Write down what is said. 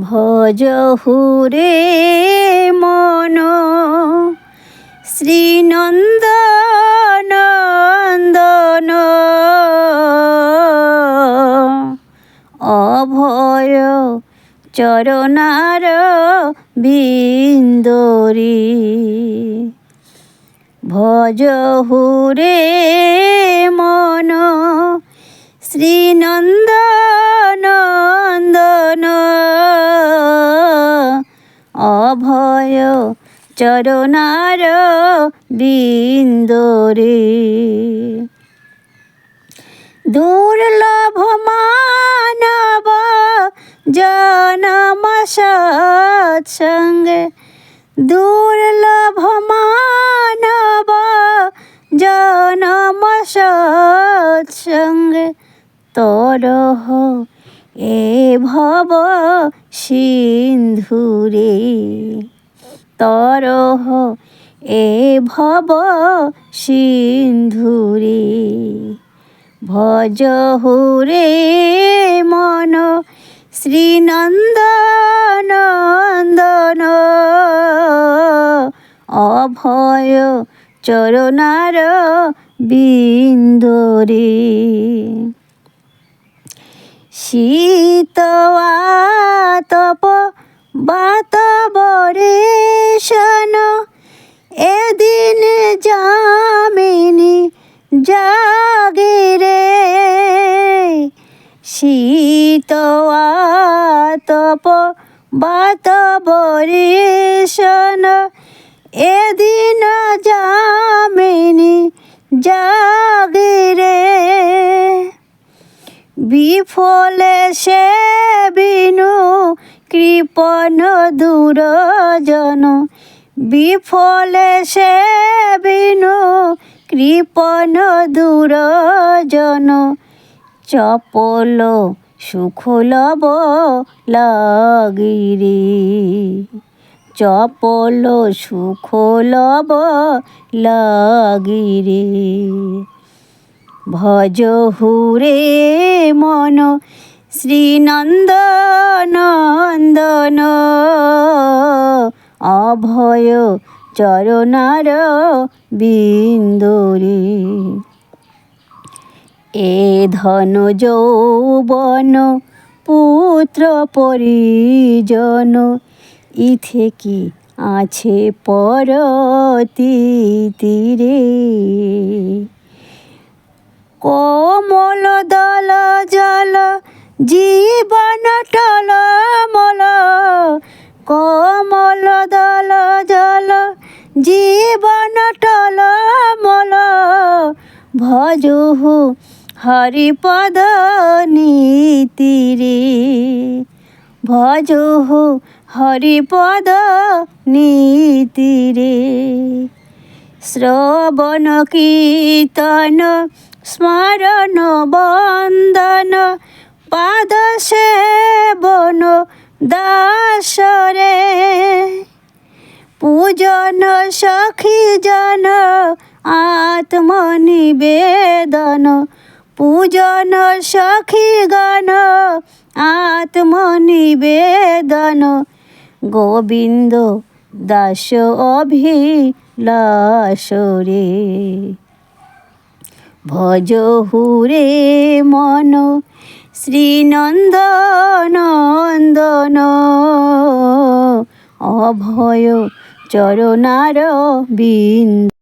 ভজ হুরে মন। শ্রীনন্দ নন্দন। অভয় চরণার বিন্দরি। ভজ হুরে মন। শ্রীনন্দ চরণার বিন্দরে। দুর্লভ মানব জনম সৎসঙ্গে দুর্লভ মানব জনম সৎসঙ্গে তরহ এ ভব সিন্ধুরে। তরহ এ ভব সিন্ধুরে। ভজ হুরে মন শ্রীনন্দ নন্দন। অভয় চরণার বিন্দরে। শীত তপ বাত বরেশন এদিন জামিনী জাগিরে শীত তপ বাত বরেশন এদিন জামিনী জাগিরে বিফলে সে বিনু কৃপণ দূরজন, বিফলে সে বিনু, কৃপণ দূরজন। চপল সুখলব লাগিরে, চপল সুখলব লাগিরে। ভজ হুরে মন শ্রীনন্দ নন্দন অভয় চরণার বিন্দরে। এ ধন যৌবন পুত্র পরিজন ইথে কি আছে পরতি জীবন টল মল, কোমল দল জল। জীবন টল মল, ভজুহু হরিপদ নীতিরে। ভজুহু হরিপদ নীতিরে। শ্রবণ কীর্তন, স্মরণ বন্দন পাদ সেবন দাসরে। পূজন সখী জন আত্মনিবেদন পূজন সখী গণ আত্মনিবেদন গোবিন্দ দাস অভিলাষরে। ভজ হুরে মন শ্রীনন্দ নন্দন অভয় চরণার বিন্দু